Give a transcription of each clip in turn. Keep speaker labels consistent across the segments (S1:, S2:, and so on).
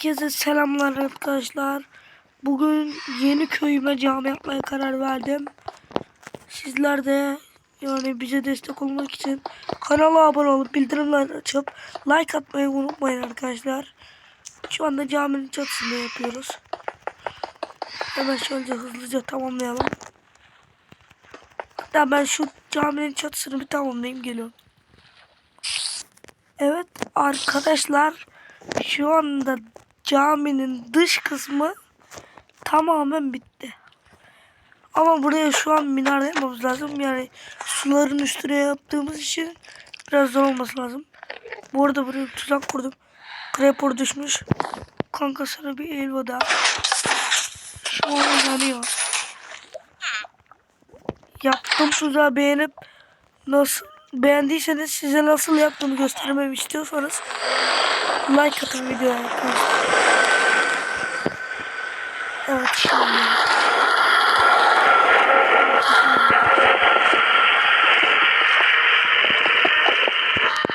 S1: Herkese selamlar arkadaşlar. Bugün yeni köyüme cami yapmaya karar verdim. Sizler de yani bize destek olmak için kanala abone olup bildirimler açıp like atmayı unutmayın arkadaşlar. Şu anda caminin çatısında yapıyoruz. Hemen şöyle hızlıca tamamlayalım. Hatta ben şu caminin çatısını bir tamamlayayım geliyorum. Evet arkadaşlar şu anda caminin dış kısmı tamamen bitti. Ama buraya şu an minare yapmamız lazım. Yani suların üstüne yaptığımız için biraz zor olması lazım. Bu arada buraya bir tuzak kurdum. Creeper düşmüş. Kanka sana bir elveda. Şu an yanıyor. Yaptığım tuzağı beğenip nasıl beğendiyseniz size nasıl yaptığımı göstermemi istiyorsanız like atın videoya arkadaşlar. Evet şimdi.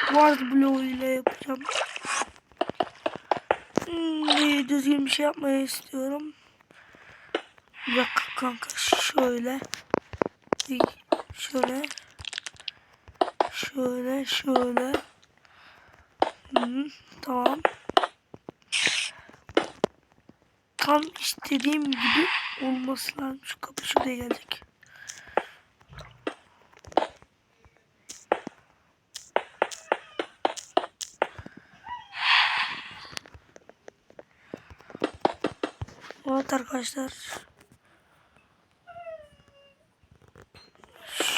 S1: Ward bloğu ile yapacağım. Hmm, düzgün bir şey yapmayı istiyorum. Dakika kanka şöyle. Şöyle. Şöyle şöyle. Hı, tamam. Tam istediğim gibi olması lazım. Şu kapı şuraya gelecek. Evet arkadaşlar.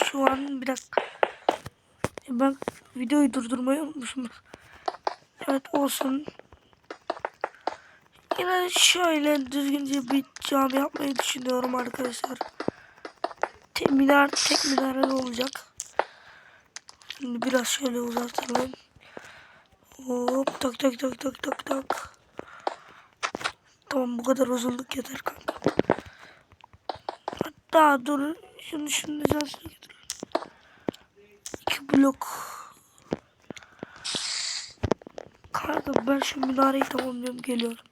S1: Şu an bir dakika. Ben videoyu durdurmayı unutmuşum. Evet olsun. Yine şöyle düzgünce bir cami yapmayı düşünüyorum arkadaşlar. Tek minar, tek minareli olacak. Şimdi biraz şöyle uzatalım. Hop tak tak tak tak tak tak. Tamam bu kadar uzunluk yeter kanka. Hatta dur şunu şunu. İki blok. Kanka ben şu minareyi tamamlıyorum geliyorum.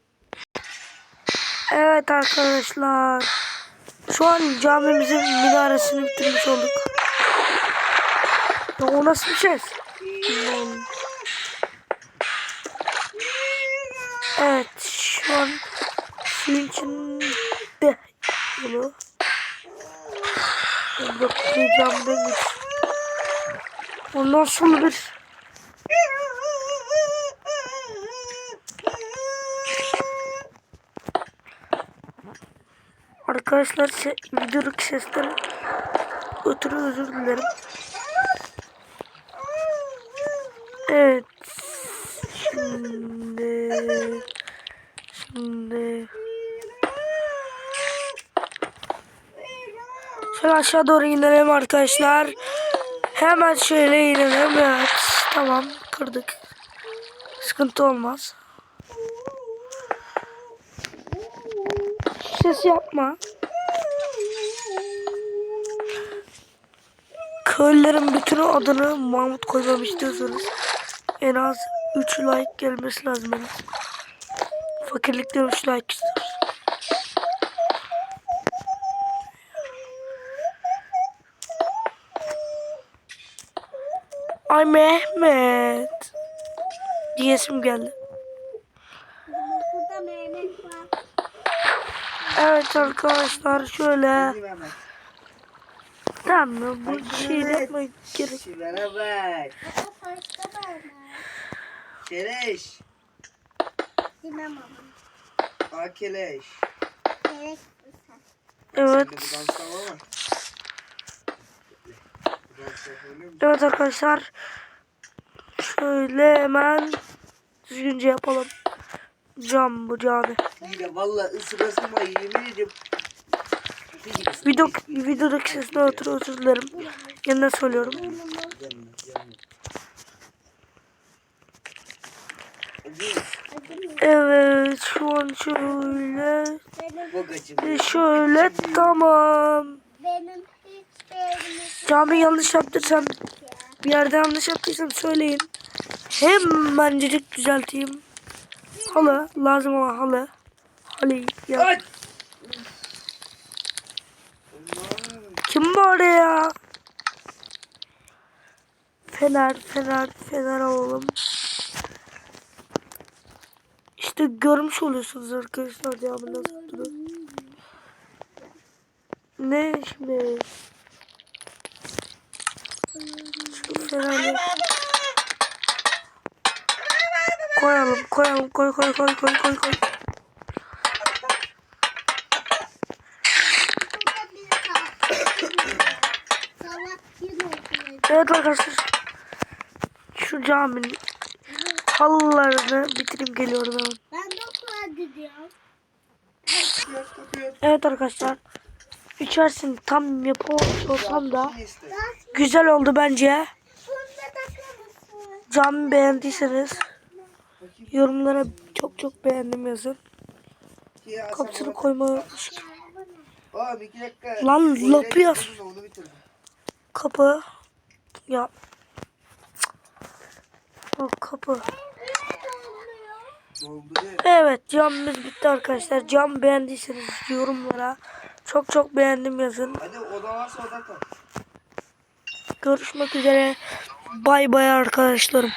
S1: Evet arkadaşlar. Şu an camimizin minaresini bitirmiş olduk. Ya o nasıl bir şey? Evet şu an suyun içinde bunu bloklayacağım ben. Ondan sonra bir Arkadaşlar se videodaki sesten ötürü özür dilerim. Evet. Şimdi şimdi Şöyle aşağı doğru inelim arkadaşlar. Hemen şöyle inelim. Evet. Tamam. Kırdık. Sıkıntı olmaz. Ses yapma. Köylülerin bütün adını Mahmut koymam istiyorsanız en az 3 like gelmesi lazım. Fakirlikten 3 like istiyor. Ay Mehmet. Diyesim geldi.
S2: Burada Mehmet var.
S1: Evet arkadaşlar şöyle. Tamam bu şey yapmak gerek.
S3: Şuraya bak. Keleş.
S2: Gerek sen.
S1: Evet.
S3: Sende bu danslar var mı? Bu danslar öyle mi?
S1: Evet arkadaşlar. Şöyle hemen düzgünce yapalım. Cam bu cami.
S3: İyi de valla ısırasıma yemin ediyorum.
S1: Video, videodaki sesine ötürü özür dilerim. Yeniden söylüyorum. Evet şu an şöyle. Şöyle tamam.
S2: benim
S1: Cami yanlış yaptıysam bir yerde yanlış yaptıysam söyleyin. Hemencecik düzelteyim. Halı lazım ama halı. Halı ya. Kim var ya? Fener, fener, fener alalım. İşte görmüş oluyorsunuz arkadaşlar ya bu nasıl duruyor. Ne şimdi? Şu feneri koyalım, koyalım, koy, koy, koy, koy, koy, koy. Evet arkadaşlar. Şu caminin halılarını bitirip geliyorum hemen.
S2: Ben de okula gidiyorum.
S1: Evet arkadaşlar. İçerisini tam yapamamış olsam da güzel oldu bence. Cami beğendiyseniz yorumlara çok çok beğendim yazın. Kapısını koymayı. Lan
S3: Onu bitirdim.
S1: Kapı. Ya. O kapı. Evet camımız bitti arkadaşlar. Cam beğendiyseniz yorumlara çok çok beğendim yazın.
S3: Hadi oda varsa oda kal.
S1: Görüşmek üzere. Bay bay arkadaşlarım.